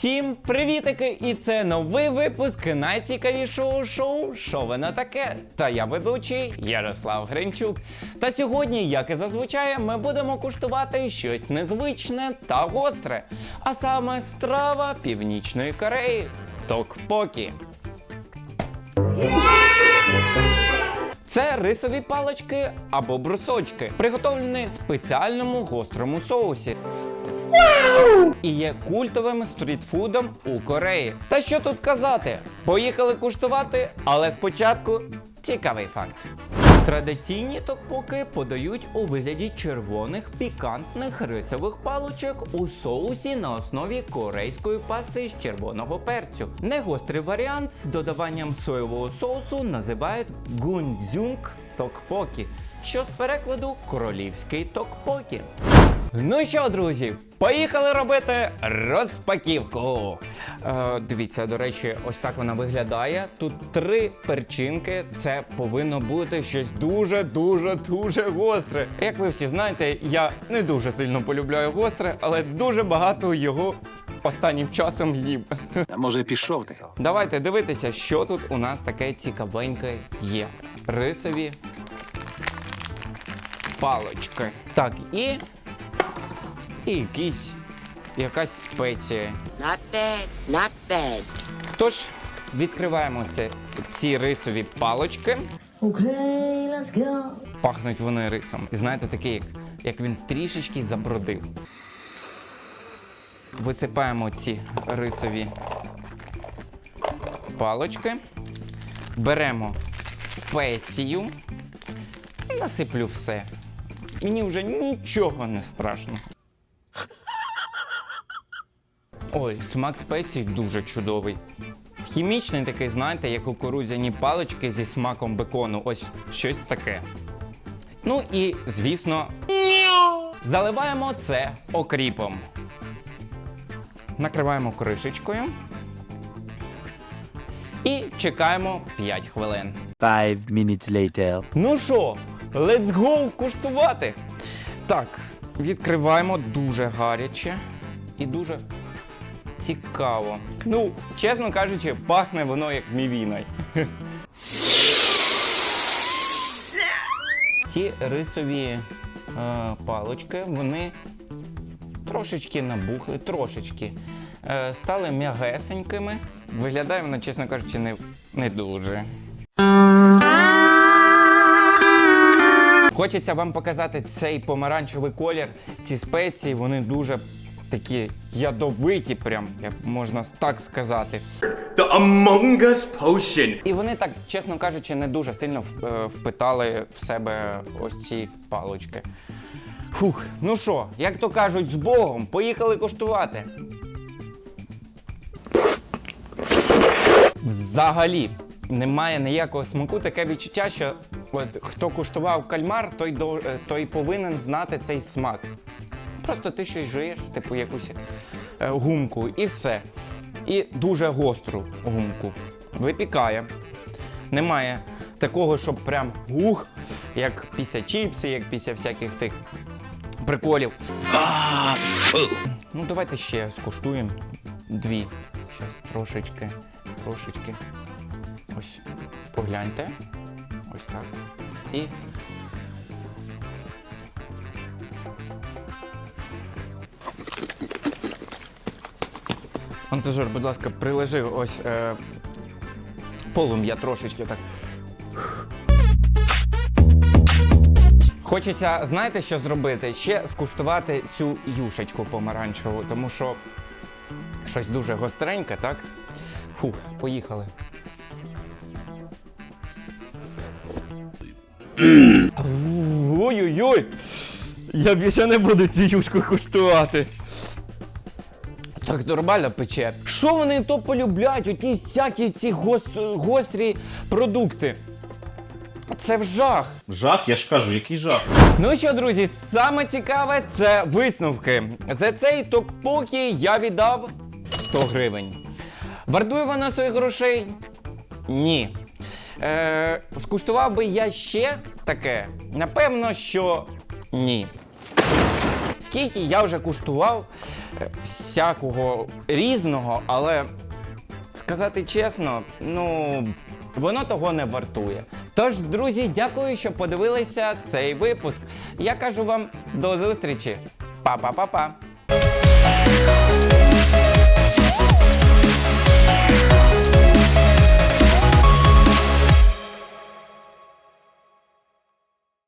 Всім привітики! І це новий випуск найцікавішого шоу «Що воно таке? Та я ведучий Ярослав Гринчук. Та сьогодні, як і зазвичай, ми будемо куштувати щось незвичне та гостре, а саме страва Північної Кореї токпокі. Це рисові палочки або брусочки, приготовлені в спеціальному гострому соусі. І є культовим стрітфудом у Кореї. Та що тут казати? Поїхали куштувати, але спочатку цікавий факт. Традиційні токпоки подають у вигляді червоних пікантних рисових паличок у соусі на основі корейської пасти з червоного перцю. Негострий варіант з додаванням соєвого соусу називають гундзюнг токпокі, що з перекладу королівський токпокі. Ну що, друзі, поїхали робити розпаківку. Е, дивіться, до речі, ось так вона виглядає. Тут три перчинки. Це повинно бути щось дуже, дуже, дуже гостре. Як ви всі знаєте, я не дуже сильно полюбляю гостре, але дуже багато його останнім часом їм. А може пішов ти? Давайте дивитися, що тут у нас таке цікавеньке є. Рисові палочки. Так, і. І якісь. Якась спеція. Not bad, not bad. Тож, відкриваємо це, ці рисові палочки. Okay, let's go. Пахнуть вони рисом. І знаєте, такий, як, як він трішечки забродив. Висипаємо ці рисові палочки. Беремо спецію. І насиплю все. Мені вже нічого не страшно. Ой, смак спецій дуже чудовий. Хімічний такий, знаєте, як кукурудзяні палички зі смаком бекону. Ось щось таке. Ну і, звісно, заливаємо це окріпом. Накриваємо кришечкою. І чекаємо 5 хвилин. Five minutes later. Ну що, let's go куштувати. Так, відкриваємо дуже гаряче і дуже цікаво. Ну, чесно кажучи, пахне воно як мівіною. Ці рисові е, палочки, вони трошечки набухли, трошечки. Е, стали м'ягесенькими. Виглядає вона, чесно кажучи, не, не дуже. Хочеться вам показати цей помаранчевий колір. Ці спеції, вони дуже такі ядовиті, прям, як можна так сказати. The Among Us potion. І вони так, чесно кажучи, не дуже сильно е, впитали в себе ось ці палочки. Фух, ну що, як то кажуть, з Богом, поїхали коштувати. Взагалі немає ніякого смаку, таке відчуття, що от, хто куштував кальмар, той, до, е, той повинен знати цей смак. Просто ти щось жуєш, типу якусь е, гумку, і все. І дуже гостру гумку. Випікає. Немає такого, щоб прям ух, як після чіпси, як після всяких тих приколів. Ну, давайте ще скуштуємо дві. Щас трошечки, трошечки. Ось, погляньте. Ось так. І. Монтажер, будь ласка, прилежи ось е, полум'я трошечки так. Хочеться, знаєте, що зробити? Ще скуштувати цю юшечку помаранчеву, тому що щось дуже гостреньке, так? Фух, поїхали. Ой-ой-ой! Я більше не буду цю юшку куштувати. Так нормально пече. Що вони то полюбляють? Оті всякі ці гос- гострі продукти. Це в жах. Жах, я ж кажу, який жах. Ну що, друзі, саме цікаве це висновки. За цей токпокі я віддав 100 гривень. Вартує вона своїх грошей? Ні. Е, скуштував би я ще таке? Напевно, що ні. Скільки я вже куштував е, всякого різного, але сказати чесно, ну. Воно того не вартує. Тож, друзі, дякую, що подивилися цей випуск. Я кажу вам до зустрічі. Па-па-па-па.